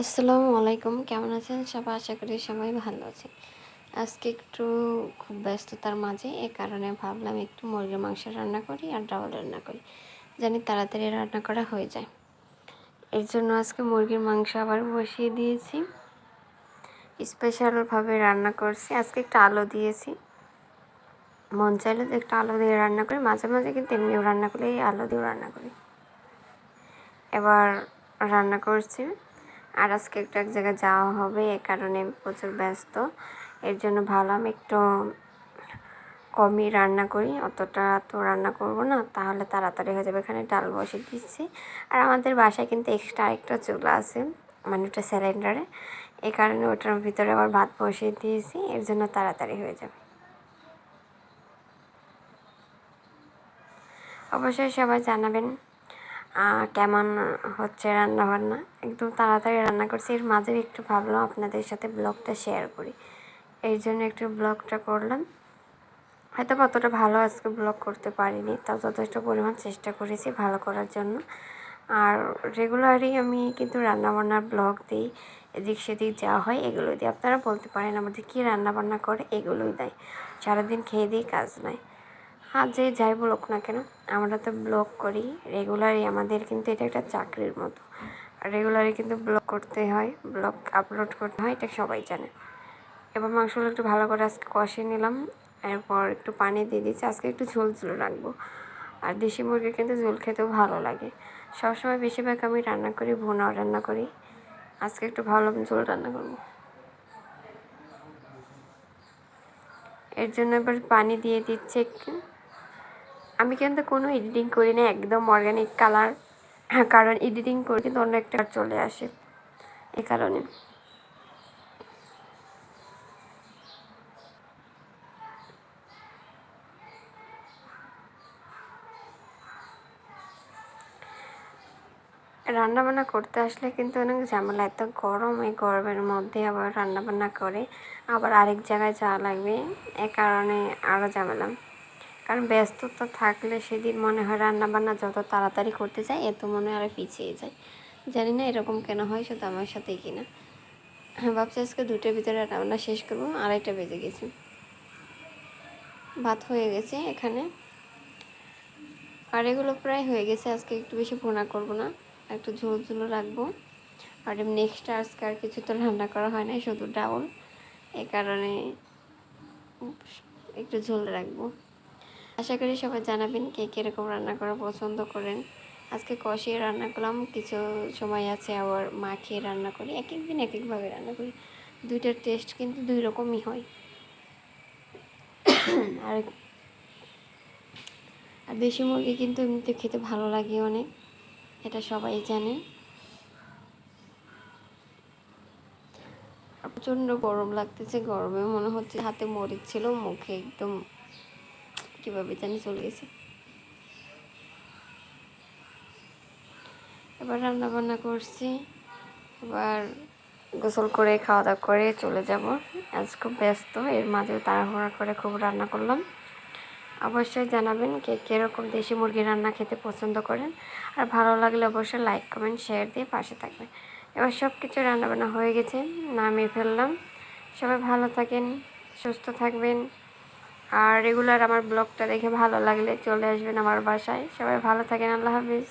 আসসালামু আলাইকুম। কেমন আছেন? সবাই আশা করি সবাই ভালো আছেন। আজকে একটু খুব ব্যস্ততার মাঝে এ কারণে ভাবলাম একটু মুরগির মাংস রান্না করি আর ডাউল রান্না করি, জানি তাড়াতাড়ি রান্না করা হয়ে যায়। এর জন্য আজকে মুরগির মাংস আবার বসিয়ে দিয়েছি। স্পেশালভাবে রান্না করছি। আজকে একটু আলো দিয়েছি। মন চাইলে একটু আলো দিয়ে রান্না করি। মাঝে মাঝে কিন্তু এমনিও রান্না করি এই আলো দিয়েও রান্না করি। এবার রান্না করছি আর আজকে একটু এক জায়গায় যাওয়া হবে, এ কারণে প্রচুর ব্যস্ত। এর জন্য ভাবলাম একটু কমই রান্না করি, অতটা তো রান্না করব না, তাহলে তাড়াতাড়ি হয়ে যাবে। এখানে ডাল বসে দিচ্ছি। আর আমাদের বাসায় কিন্তু এক্সট্রা আরেকটা চুলা আছে মানে ওটা সিলিন্ডারে এই কারণে ওটার ভিতরে আবার ভাত বসিয়ে দিয়েছি, এর জন্য তাড়াতাড়ি হয়ে যাবে। অবশ্যই সবাই জানাবেন কেমন হচ্ছে রান্না বান্না একদম তাড়াতাড়ি রান্না করছি। এর মাঝে একটু ভাবলাম আপনাদের সাথে ব্লগটা শেয়ার করি। এই জন্য একটু ব্লগটা করলাম। হয়তো কতটা ভালো আজকে ব্লগ করতে পারিনি, তাও যথেষ্ট পরিমাণ চেষ্টা করেছি ভালো করার জন্য। আর রেগুলারই আমি কিন্তু রান্নাবান্নার ব্লগ দিই, এদিক সেদিক যাওয়া হয় এগুলো দিই। আপনারা বলতে পারেন আমাদের কী রান্নাবান্না করে, এগুলোই দেয়। সারাদিন খেয়ে দিয়ে কাজ নাই। আর যে যাই বলুক না কেন, আমরা তো ব্লগ করি। রেগুলারই আমাদের কিন্তু এটা একটা চাকরির মতো। রেগুলারই কিন্তু ব্লগ করতে হয় ব্লগ আপলোড করতে হয়, এটা সবাই জানে। এবার মাংসগুলো একটু ভালো করে আজকে কষিয়ে নিলাম। এরপর একটু পানি দিয়ে দিচ্ছি। আজকে একটু ঝোল ঝোল রাখব। আর দেশি মুরগি কিন্তু ঝোল খেতেও ভালো লাগে। সবসময় বেশিরভাগ আমি রান্না করি, ভুনাও রান্না করি। আজকে একটু ভালো ঝোল রান্না করব। এর জন্য এবার পানি দিয়ে দিচ্ছে একটু। আমি কিন্তু কোনো এডিটিং করি না, একদম অর্গ্যানিক কালার কারণ এডিটিং করে কিন্তু অন্য একটা চলে আসে। এ কারণে। রান্নাবান্না করতে আসলে কিন্তু অনেক ঝামেলা, এত গরম এই গরমের মধ্যে আবার রান্নাবান্না করে। আবার আরেক জায়গায় যাওয়া লাগবে, এ কারণে আরও ঝামেলা। কারণ ব্যস্ততা থাকলে সেদিন মনে হয় রান্নাবান্না যত তাড়াতাড়ি করতে চাই এত মনে হয় আরও পিছিয়ে যায়। জানি না এরকম কেন হয় শুধু আমার সাথেই কিনা। হ্যাঁ ভাবছি আজকে দুটোর ভিতরে রান্না শেষ করব, আড়াইটা বেজে গেছি। ভাত হয়ে গেছে এখানে। আর এগুলো প্রায় হয়ে গেছে, আজকে একটু বেশি ভোনা করব না, একটু ঝোল ঝোলও রাখব। আর নেক্সট আজকে আর কিছু তো রান্না করা হয় না শুধু ডাউল। এ কারণে একটু ঝোল রাখব। আশা করি সবাই জানাবেন কে কীরকম রান্না করা পছন্দ করেন। আজকে কষিয়ে রান্না করলাম, কিছু সময় আছে আবার মাখিয়ে রান্না করি এক এক দিন এক একভাবে রান্না করি। দুইটার টেস্ট কিন্তু দুই রকমই হয়। আর আর দেশি মুরগি কিন্তু এমনিতে খেতে ভালো লাগে অনেক, এটা সবাই জানে। প্রচণ্ড গরম লাগতেছে, গরমে মনে হচ্ছে হাতে মরিচ ছিল, মুখে একদম কীভাবে জানি চলে গেছে। এবার রান্না বান্না করছি। এবার গোসল করে খাওয়া দাওয়া করে চলে যাব। আজ খুব ব্যস্ত, এর মাঝে তাড়াহুড়া করে খুব রান্না করলাম। অবশ্যই জানাবেন কে কীরকম দেশি মুরগি রান্না খেতে পছন্দ করেন। আর ভালো লাগলে অবশ্যই লাইক, কমেন্ট, শেয়ার দিয়ে পাশে থাকবেন। এবার সব কিছু রান্নাবান্না হয়ে গেছে, নামিয়ে ফেললাম। সবাই ভালো থাকেন, সুস্থ থাকবেন। আর রেগুলার আমার ব্লগটা দেখে ভালো লাগলে চলে আসবেন আমার বাসায়। সবাই ভালো থাকেন, আল্লাহ হাফিজ।